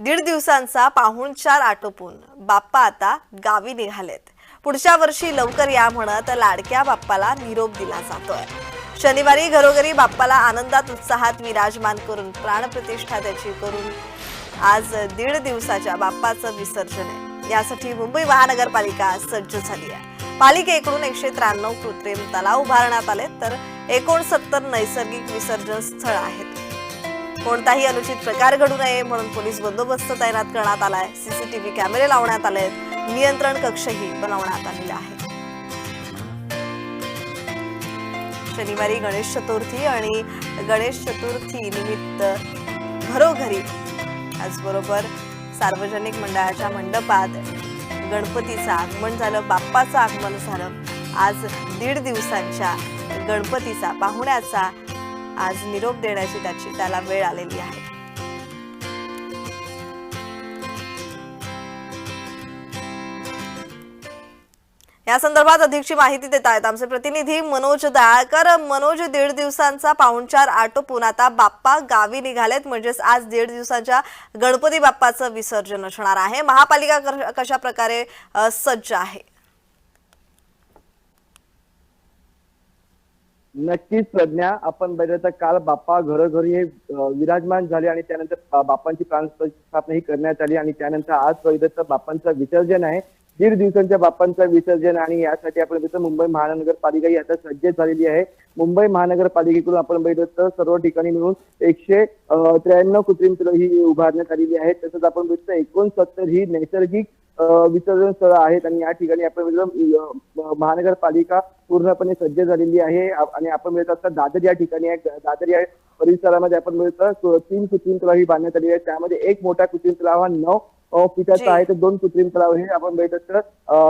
दीड दिवसांचा पाहुणचार आटोपून. बाप्पा आता गावी निघालेत. पुढच्या वर्षी लवकर या म्हणत लाडक्या बाप्पाला निरोप दिला जातोय. शनिवारी घरोघरी बाप्पाला आनंदात उत्साहात विराजमान करून प्राणप्रतिष्ठा त्याची करून आज दीड दिवसाच्या बाप्पाचं विसर्जन आहे. यासाठी मुंबई महानगरपालिका सज्ज झाली आहे. पालिकेकडून एकशे त्र्याण्णव कृत्रिम तलाव उभारण्यात आले तर एकोणसत्तर नैसर्गिक विसर्जन स्थळ आहेत. कोणताही अनुचित प्रकार घडू नये म्हणून पोलीस बंदोबस्त तैनात करण्यात आलाय. सीसीटीव्ही कॅमेरे लावण्यात आले नियंत्रण कक्षही बनवण्यात आलेला आहे शनिवारी गणेश चतुर्थी आणि गणेश चतुर्थी निमित्त घरोघरी त्याचबरोबर सार्वजनिक मंडळाच्या मंडपात गणपतीचं आगमन झालं. बाप्पाचं आगमन झालं. आज दीड दिवसांच्या गणपतीचा पाहुण्याचा आज निरोप देण्याची त्याची त्याला वेळ आलेली आहे. या संदर्भात अधिकची माहिती देत आहेत आमचे प्रतिनिधी मनोज दयाळकर. मनोज दीड दिवसांचा पाहुणचार आटोपून आता बाप्पा गावी निघालेत. म्हणजेच आज दीड दिवसांच्या गणपती बाप्पाचं विसर्जन असणार आहे. महापालिका कशा प्रकारे सज्ज आहे? नक्कीच प्रज्ञा आपण बघितलं तर काल बाप्पा घरोघरी हे, विराजमान झाले आणि त्यानंतर बापांची बाप्पांची प्राणप्रतिष्ठापना ही करण्यात आली आणि त्यानंतर आज बघितलं तर बाप्पांचं विसर्जन आहे. दीड दिवसांच्या बाप्पांचं विसर्जन आणि यासाठी आपण बघितलं मुंबई महानगरपालिका ही आता सज्ज झालेली आहे. मुंबई महानगरपालिकेकडून आपण बघितलं तर सर्व ठिकाणी मिळून एकशे त्र्याण्णव कृत्रिम तलाव ही उभारण्यात आलेली आहे तसंच आपण बघितलं एकोणसत्तर ही नैसर्गिक विसर्जन स्थळ आहेत आणि या ठिकाणी आपण महानगरपालिका पूर्णपणे सज्ज झालेली आहे. आणि आपण मिळत असता दादर या ठिकाणी दादर या परिसरामध्ये आपण मिळत तीन कृत्रिम तलाव ही बांधण्यात आली आहे त्यामध्ये एक मोठा कृत्रिम तलाव हा नऊ फुटाचा आहे तर दोन कृत्रिम तलाव हे आपण बघितलं तर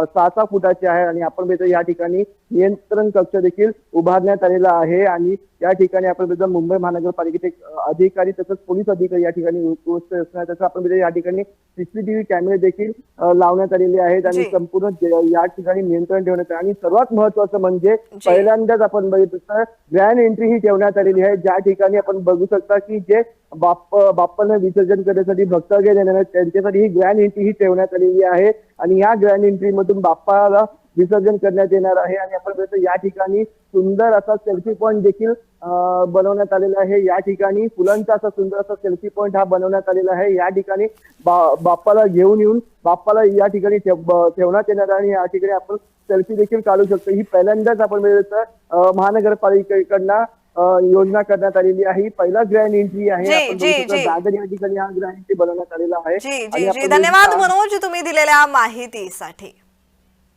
सहा सहा फुटाचे आहे आणि आपण बघितलं या ठिकाणी. नियंत्रण कक्ष देखील उभारण्यात आलेला आहे आणि या ठिकाणी आपण बघितलं मुंबई महानगरपालिकेचे अधिकारी तसंच पोलीस अधिकारी या ठिकाणी उपस्थित असणार. तसं आपण बघितलं या ठिकाणी सीसीटीव्ही कॅमेरे देखील लावण्यात आलेले आहेत आणि. संपूर्ण या ठिकाणी नियंत्रण ठेवण्यात आणि सर्वात महत्वाचं म्हणजे पहिल्यांदाच आपण बघितलं तर ग्रँड एंट्री ही ठेवण्यात आलेली आहे. ज्या ठिकाणी आपण बघू शकता की जे बाप्प बाप्पांना विसर्जन करण्यासाठी भक्त येणार आहेत. त्यांच्यासाठी ही ग्रँड एंट्री ही ठेवण्यात आलेली आहे. आणि या ग्रँड एंट्री मधून बाप्पाला विसर्जन करण्यात येणार आहे. आणि आपण बघतो या ठिकाणी सुंदर असा सेल्फी पॉईंट देखील बनवण्यात आलेला आहे. या ठिकाणी फुलांचा असा सुंदर असा सेल्फी पॉईंट हा बनवण्यात आलेला आहे. या ठिकाणी बा- बाप्पाला घेऊन येऊन बाप्पाला या ठिकाणी ठेव- ठेवण्यात येणार आहे. आणि या ठिकाणी आपण सेल्फी देखील काढू शकतो. ही पहिल्यांदाच आपण तर महानगरपालिकेकडनं योजना करण्यात आलेली आहे. पहिला ग्रँड एंट्री आहे. दादर या ठिकाणी हा ग्रँड एंट्री बनवण्यात आलेला आहे. धन्यवाद मनोज तुम्ही दिलेल्या माहितीसाठी.